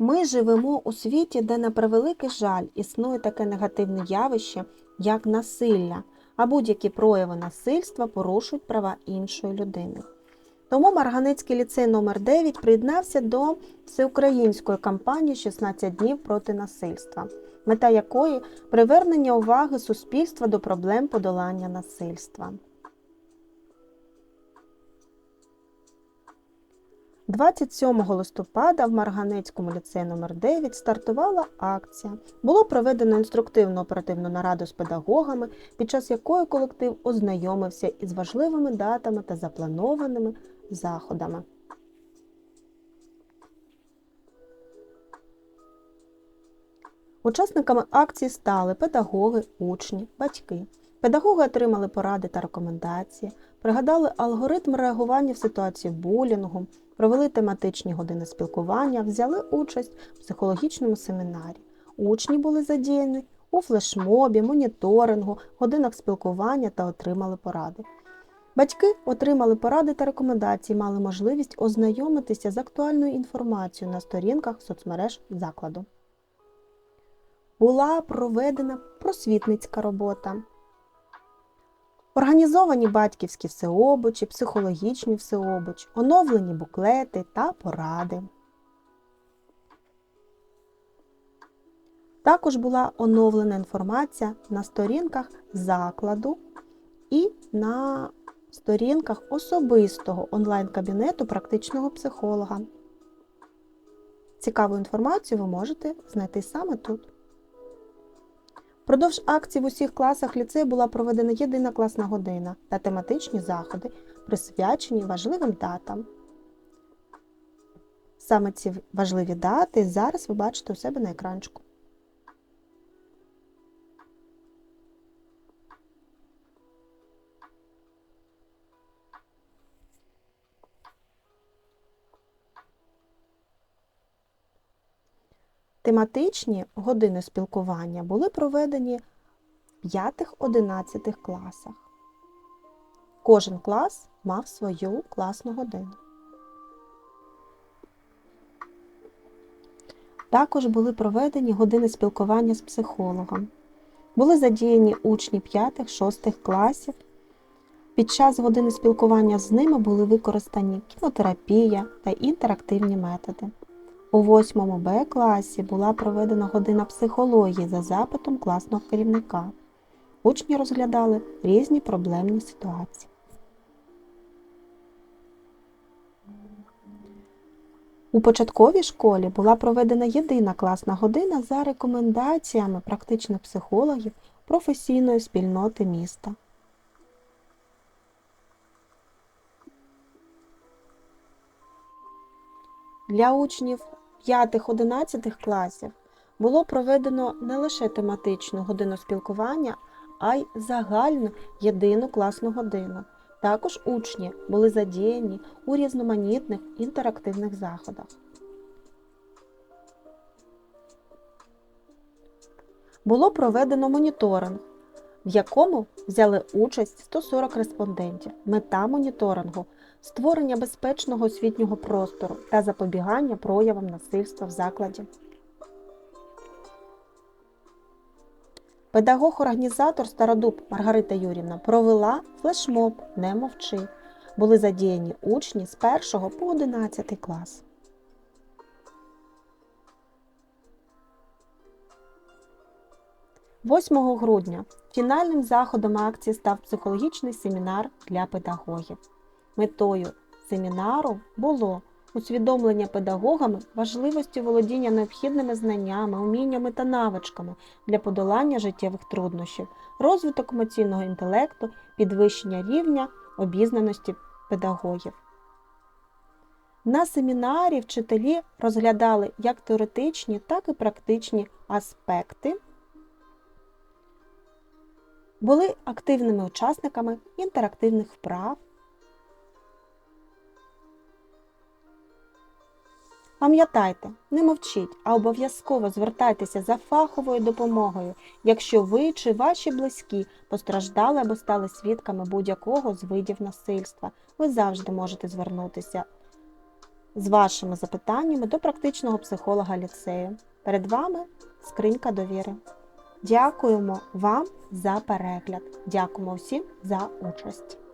Ми живемо у світі, де на превеликий жаль існує таке негативне явище, як насилля, а будь-які прояви насильства порушують права іншої людини. Тому Марганецький ліцей номер 9 приєднався до всеукраїнської кампанії «16 днів проти насильства, мета якої привернення уваги суспільства до проблем подолання насильства. 27 листопада в Марганецькому ліцеї номер 9 стартувала акція. Було проведено інструктивну оперативну нараду з педагогами, під час якої колектив ознайомився із важливими датами та запланованими заходами. Учасниками акції стали педагоги, учні, батьки. Педагоги отримали поради та рекомендації, пригадали алгоритм реагування в ситуації булінгу, провели тематичні години спілкування, взяли участь в психологічному семінарі. Учні були задіяні у флешмобі, моніторингу, годинах спілкування та отримали поради. Батьки отримали поради та рекомендації, мали можливість ознайомитися з актуальною інформацією на сторінках соцмереж закладу. Була проведена просвітницька робота. Організовані батьківські всеобучі, психологічні всеобуч, оновлені буклети та поради. Також була оновлена інформація на сторінках закладу і на сторінках особистого онлайн-кабінету практичного психолога. Цікаву інформацію ви можете знайти саме тут. Продовж акції в усіх класах ліцею була проведена єдина класна година та тематичні заходи, присвячені важливим датам. Саме ці важливі дати зараз ви бачите у себе на екранчику. Тематичні години спілкування були проведені в 5-11 класах. Кожен клас мав свою класну годину. Також були проведені години спілкування з психологом. Були задіяні учні 5-6 класів. Під час години спілкування з ними були використані кінотерапія та інтерактивні методи. У 8 Б класі була проведена година психології за запитом класного керівника. Учні розглядали різні проблемні ситуації. У початковій школі була проведена єдина класна година за рекомендаціями практичних психологів професійної спільноти міста. Для учнів 5-11 класів було проведено не лише тематичну годину спілкування, а й загальну єдину класну годину. Також учні були задіяні у різноманітних інтерактивних заходах. Було проведено моніторинг, в якому взяли участь 140 респондентів. Мета моніторингу створення безпечного освітнього простору та запобігання проявам насильства в закладі. Педагог-організатор Стародуб Маргарита Юрівна провела флешмоб Не мовчи. Були задіяні учні з 1 по 11 клас. Восьмого грудня фінальним заходом акції став психологічний семінар для педагогів. Метою семінару було усвідомлення педагогами важливості володіння необхідними знаннями, уміннями та навичками для подолання життєвих труднощів, розвиток емоційного інтелекту, підвищення рівня обізнаності педагогів. На семінарі вчителі розглядали як теоретичні, так і практичні аспекти, були активними учасниками інтерактивних вправ. Пам'ятайте, не мовчіть, а обов'язково звертайтеся за фаховою допомогою, якщо ви чи ваші близькі постраждали або стали свідками будь-якого з видів насильства. Ви завжди можете звернутися з вашими запитаннями до практичного психолога ліцею. Перед вами скринька довіри. Дякуємо вам за перегляд. Дякуємо всім за участь.